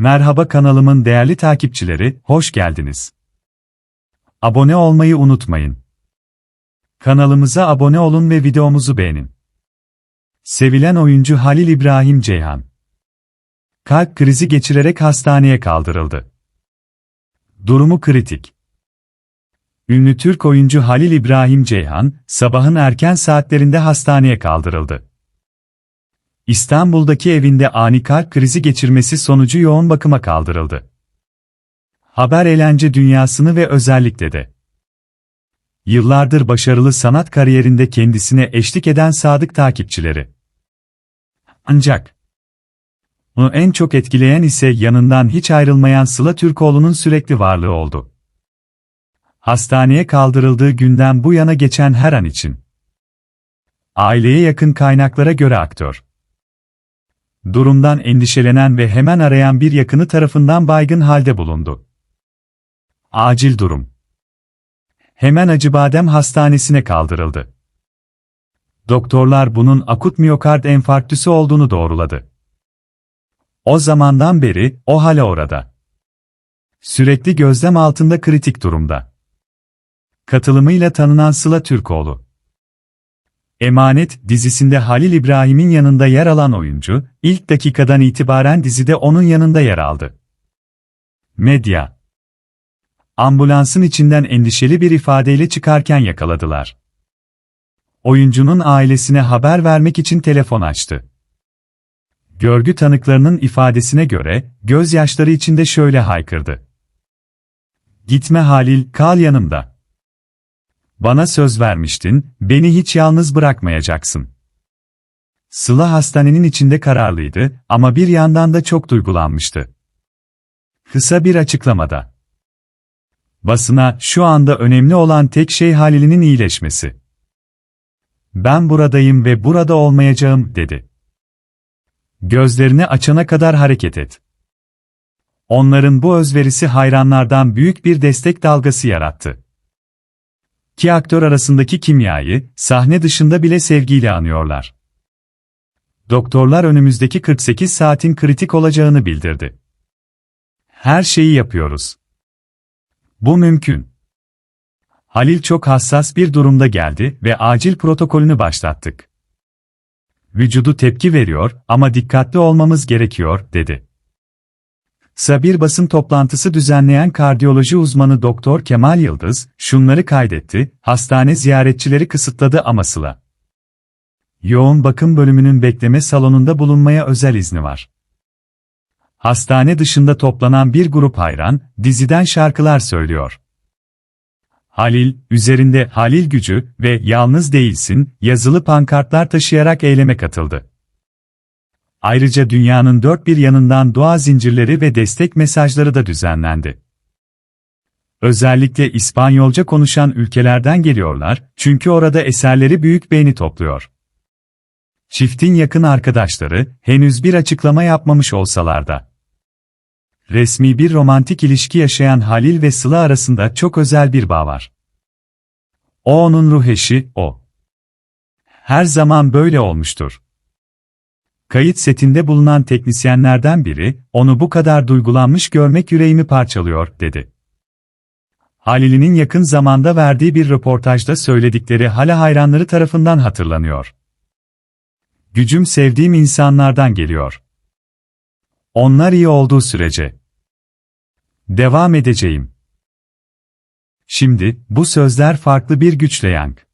Merhaba kanalımın değerli takipçileri, hoş geldiniz. Abone olmayı unutmayın. Kanalımıza abone olun ve videomuzu beğenin. Sevilen oyuncu Halil İbrahim Ceyhan. Kalp krizi geçirerek hastaneye kaldırıldı. Durumu kritik. Ünlü Türk oyuncu Halil İbrahim Ceyhan, sabahın erken saatlerinde hastaneye kaldırıldı. İstanbul'daki evinde ani kalp krizi geçirmesi sonucu yoğun bakıma kaldırıldı. Haber eğlence dünyasını ve özellikle de yıllardır başarılı sanat kariyerinde kendisine eşlik eden sadık takipçileri. Ancak onu en çok etkileyen ise yanından hiç ayrılmayan Sıla Türkoğlu'nun sürekli varlığı oldu. Hastaneye kaldırıldığı günden bu yana geçen her an için. Aileye yakın kaynaklara göre aktör durumdan endişelenen ve hemen arayan bir yakını tarafından baygın halde bulundu. Acil durum. Hemen Acıbadem Hastanesi'ne kaldırıldı. Doktorlar bunun akut miyokard enfarktüsü olduğunu doğruladı. O zamandan beri o hala orada. Sürekli gözlem altında kritik durumda. Katılımıyla tanınan Sıla Türkoğlu Emanet dizisinde Halil İbrahim'in yanında yer alan oyuncu, ilk dakikadan itibaren dizide onun yanında yer aldı. Medya Ambulansın içinden endişeli bir ifadeyle çıkarken yakaladılar. Oyuncunun ailesine haber vermek için telefon açtı. Görgü tanıklarının ifadesine göre, gözyaşları içinde şöyle haykırdı. Gitme Halil, kal yanımda. Bana söz vermiştin, beni hiç yalnız bırakmayacaksın. Sıla hastanenin içinde kararlıydı ama bir yandan da çok duygulanmıştı. Kısa bir açıklamada. Basına şu anda önemli olan tek şey Halil'in iyileşmesi. Ben buradayım ve burada olmayacağım, dedi. Gözlerini açana kadar hareket et. Onların bu özverisi hayranlardan büyük bir destek dalgası yarattı. İki aktör arasındaki kimyayı, sahne dışında bile sevgiyle anıyorlar. Doktorlar önümüzdeki 48 saatin kritik olacağını bildirdi. Her şeyi yapıyoruz. Bu mümkün. Halil çok hassas bir durumda geldi ve acil protokolünü başlattık. Vücudu tepki veriyor ama dikkatli olmamız gerekiyor, dedi. Kısa bir basın toplantısı düzenleyen kardiyoloji uzmanı Doktor Kemal Yıldız, şunları kaydetti, hastane ziyaretçileri kısıtladı ama Sıla. Yoğun bakım bölümünün bekleme salonunda bulunmaya özel izni var. Hastane dışında toplanan bir grup hayran, diziden şarkılar söylüyor. Halil, üzerinde Halil gücü ve yalnız değilsin, yazılı pankartlar taşıyarak eyleme katıldı. Ayrıca dünyanın dört bir yanından dua zincirleri ve destek mesajları da düzenlendi. Özellikle İspanyolca konuşan ülkelerden geliyorlar, çünkü orada eserleri büyük beğeni topluyor. Çiftin yakın arkadaşları, henüz bir açıklama yapmamış olsalar da. Resmi bir romantik ilişki yaşayan Halil ve Sıla arasında çok özel bir bağ var. O onun ruh eşi, o. Her zaman böyle olmuştur. Kayıt setinde bulunan teknisyenlerden biri, onu bu kadar duygulanmış görmek yüreğimi parçalıyor, dedi. Halil'in yakın zamanda verdiği bir röportajda söyledikleri hala hayranları tarafından hatırlanıyor. Gücüm sevdiğim insanlardan geliyor. Onlar iyi olduğu sürece. Devam edeceğim. Şimdi, bu sözler farklı bir güçle yank.